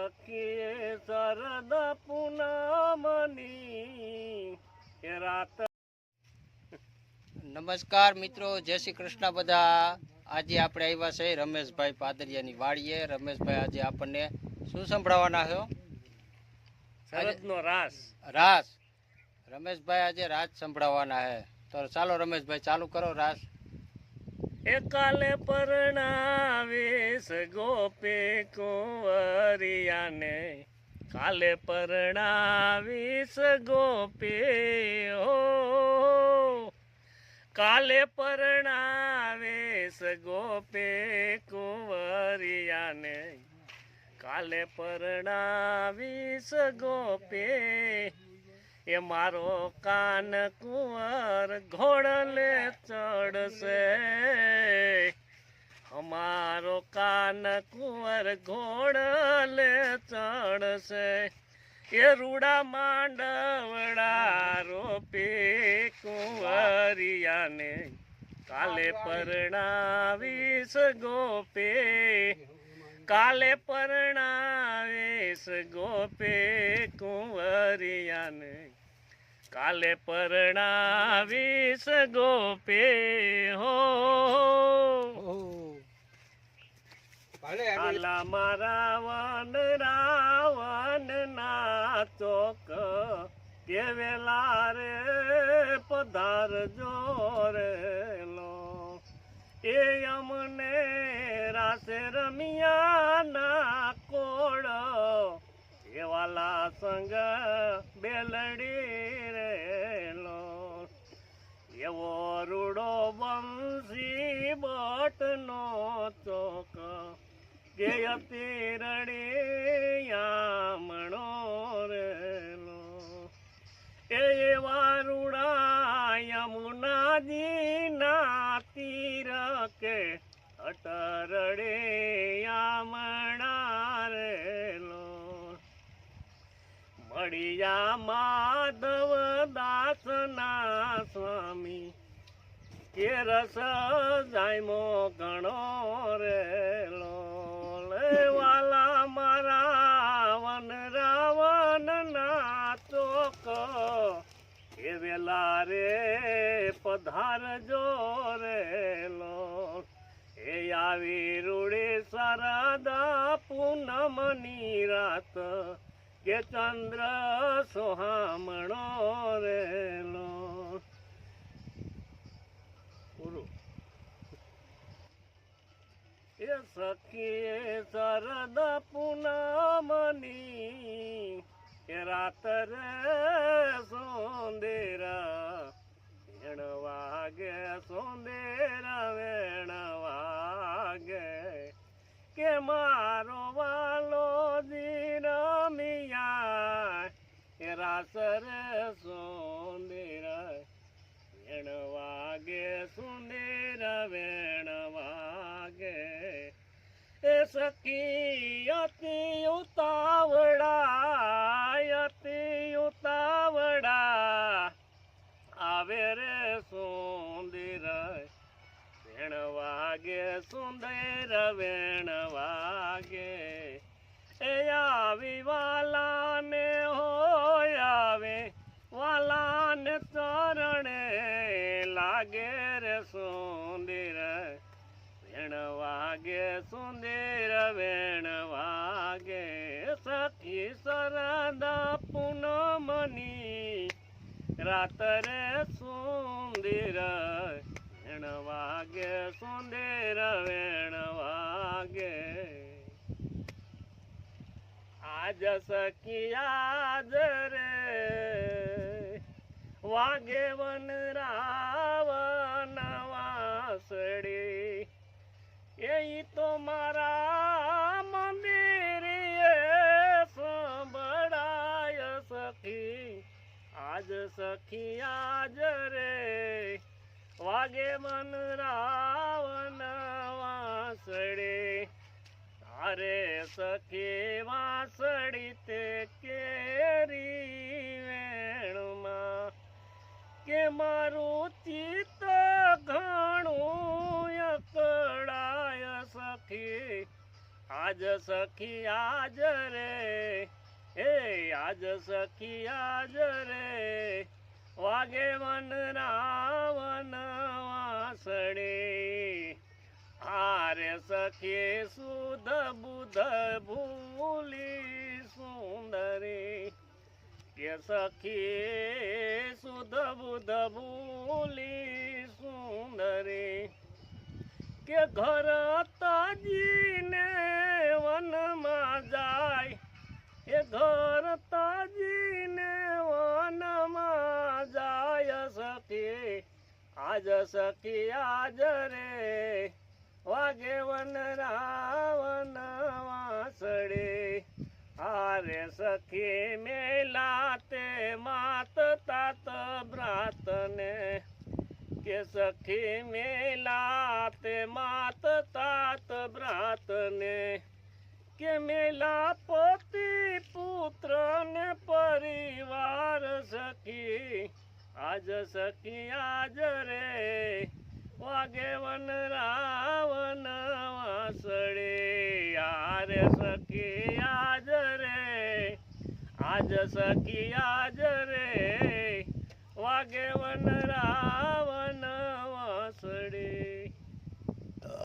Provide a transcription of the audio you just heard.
સખીએ શરદ પૂનમની રાત નમસ્કાર મિત્રો જય શ્રી કૃષ્ણ બધા. આજે આપણે આવ્યા છે રમેશભાઈ પાદરિયાની વાડીએ. રમેશભાઈ આજે આપણને શું સંભળાવવાના છો? શરદનો રાસ. રાસ. રમેશભાઈ આજે રાસ સંભળાવવાના છે. તો ચાલો રમેશભાઈ ચાલુ કરો રાસ. એકાલે પરણાવીશ ગોપી કુંવરિયાને. કાલે પરણાવીશ ગોપી, હો. કાલે પરણાવીશ ગોપી કુંવરિયાને. કાલે પરણાવીશ ગોપે એ મારો કાન કુંવર ઘોડલે ચડશે. અમારો કાન કુંવર ઘોડલે ચડશે. એ રૂડા માંડવડા રોપી કુંવરિયાને કાલે પરણાવીશ ગોપે. કાલે પરણાવેશ ગોપે કુંવરિયાને. કાલે પરણાવીશ ગોપે હો. કાલા મારા વાન રાવન ના ચોક કેવેલા રે પધાર જોરેલો એ અમને રાસે કોળ એવાલા સંગ બેલડી રેલો. એવો રૂડો બંસી બટનો ચોક કે અતિ રડિયામણો રેલો. એ એવા રૂડા યમુનાજી ના તીર કે અટરડે મળ્યા માધવ દાસના સ્વામી. કે રસ જાયમો ઘણો રેલો વાલા મારા વન રાવણ ના ચોક. એ વેલા રે પધાર જો રેલો એ આવી રૂડે સરદા પૂનમની રાત. કે ચંદ્ર સોહામણો રેલો. એ સખી શરદ પૂનમની, એ રાત રે સોંદેરા વેણ વાગે સોંદેરા વેણ વાગે. કે મારો વાલો એ રાસ રે સોંદેરા, વેણ વાગે, સુંદર, વેણ વાગે. એ સખી અતિ ઉતાવળા અતિ ઉતાવળા. આવે રે સુંદર, વેણ વાગે, સુંદર, વેણ વાગે. એ આવી વાલાને હોય આવે વાલાને ચરણે લાગે રે સુંદર, વેણ વાગે સુંદર, વેણ વાગે સખી સરદા પૂનમની. રાત રે સુંદર, વેણ વાગે સુંદર, વેણ વાગે આજ સખી આજ રે. વાગે વન રાવણ વાસડી એ તો મારા મંદિર સંભળાય સખી. આજ સખિયાજ રે. વાગે મન રાવણ તારે સખી વાસળી તે કેરી વેણમાં કે મારું ચિત્ત ઘણું અકળાય સખી. આજ સખી આજ રે, એ આજ સખી આજ રે. વાગે વન રાવણ વાસડે આરે સખે સુધ બુધ ભૂલી સુંદરી. કે સખી સુધ બુધ ભૂલી સુંદરી. કે ઘર તાજીને વનમાં જાય. એ ઘર તાજીને વનમાં જાય સખી. આજ સખી આજ રે. વાગે વન રાવણ વાસડે હારે સખી મેલા તે માત તાત ભ્રાતને. કે સખી મેલા તે માત તાત ભ્રાતને. કે મેલા પતિ પુત્ર ને પરિવાર સખી. આજ સખી આજ રે. વાગે વન રાવણ વાસળે યાર સખી આજ રે, આજ સખી આજ રે, વાગે વન રા